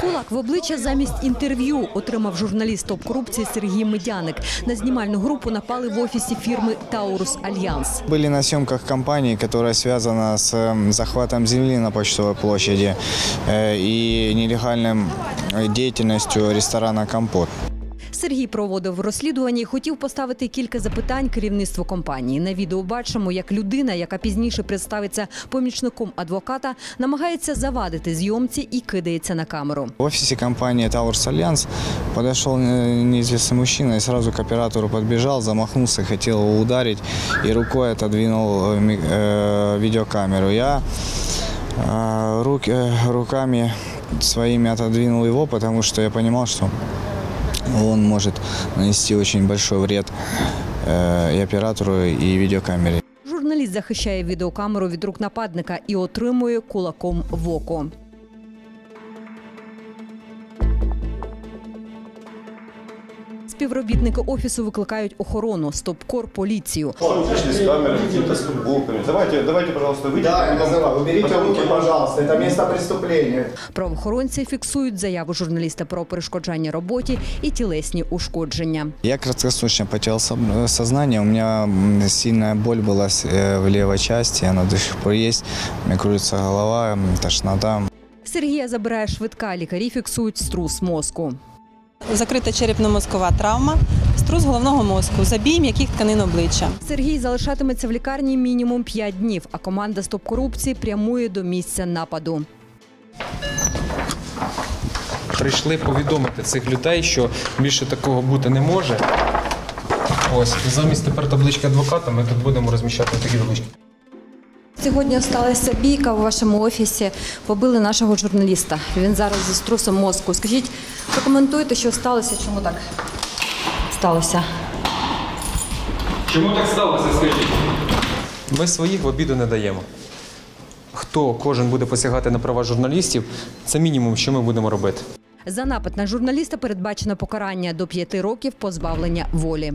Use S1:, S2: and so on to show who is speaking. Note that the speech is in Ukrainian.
S1: Кулак в обличчя замість інтерв'ю отримав журналіст топ корупції Сергій Медяник. На знімальну групу напали в офісі фірми Таурус Альянс.
S2: Были на съемках компании, которая связана с э, захватом земли на Почтовой площади э, и нелегальной э, деятельностью ресторана «Компот».
S1: Сергій проводив розслідування і хотів поставити кілька запитань керівництву компанії. На відео бачимо, як людина, яка пізніше представиться помічником адвоката, намагається завадити зйомці і кидається на камеру.
S2: В офисе компании «Таурс Альянс» подошел э, неизвестный мужчина и сразу к оператору подбежал, замахнулся, хотел его ударить и рукой отодвинул э, ми- э, видеокамеру. Я э, руки, э, руками своими отодвинул его, потому что я понимал, что он может нанести очень большой вред э, и оператору, и видеокамере.
S1: Журналіст захищає відеокамеру від рук нападника і отримує кулаком в око. Співробітники офісу викликають охорону, стопкор, поліцію.
S3: Вышли с камерой, какими-то с футболками. Давайте, давайте, пожалуйста, выйдите.
S4: Да, я называю. Уберите
S3: Потом
S4: руки,
S3: мы-
S4: пожалуйста. Это место преступления.
S1: Правоохоронці фіксують заяву журналіста про перешкоджання роботі і тілесні ушкодження.
S2: Я краткосрочно потерял соб- сознание, у меня м, сильная боль была с- э, в левой части, она до сих пор есть, у меня кружится голова, м, тошнота.
S1: Сергія забирає швидка. Лікарі фіксують струс мозку.
S5: Закрита черепно-мозкова травма, струс головного мозку, забій м'яких тканин обличчя.
S1: Сергій залишатиметься в лікарні мінімум 5 днів, а команда стоп корупції прямує до місця нападу.
S6: прийшли повідомити цих людей, що більше такого бути не може. Ось і замість тепер таблички адвоката ми тут будемо розміщати такі таблички.
S1: Сьогодні сталася бійка у вашому офісі. Побили нашого журналіста. Він зараз зі струсом мозку. Скажіть, прокоментуйте, що сталося, чому так сталося?
S6: Чому так сталося, скажіть? Ми своїх в обіду не даємо. Хто кожен буде посягати на права журналістів, це мінімум, що ми будемо робити.
S1: За напад на журналіста передбачено покарання до 5 років позбавлення волі.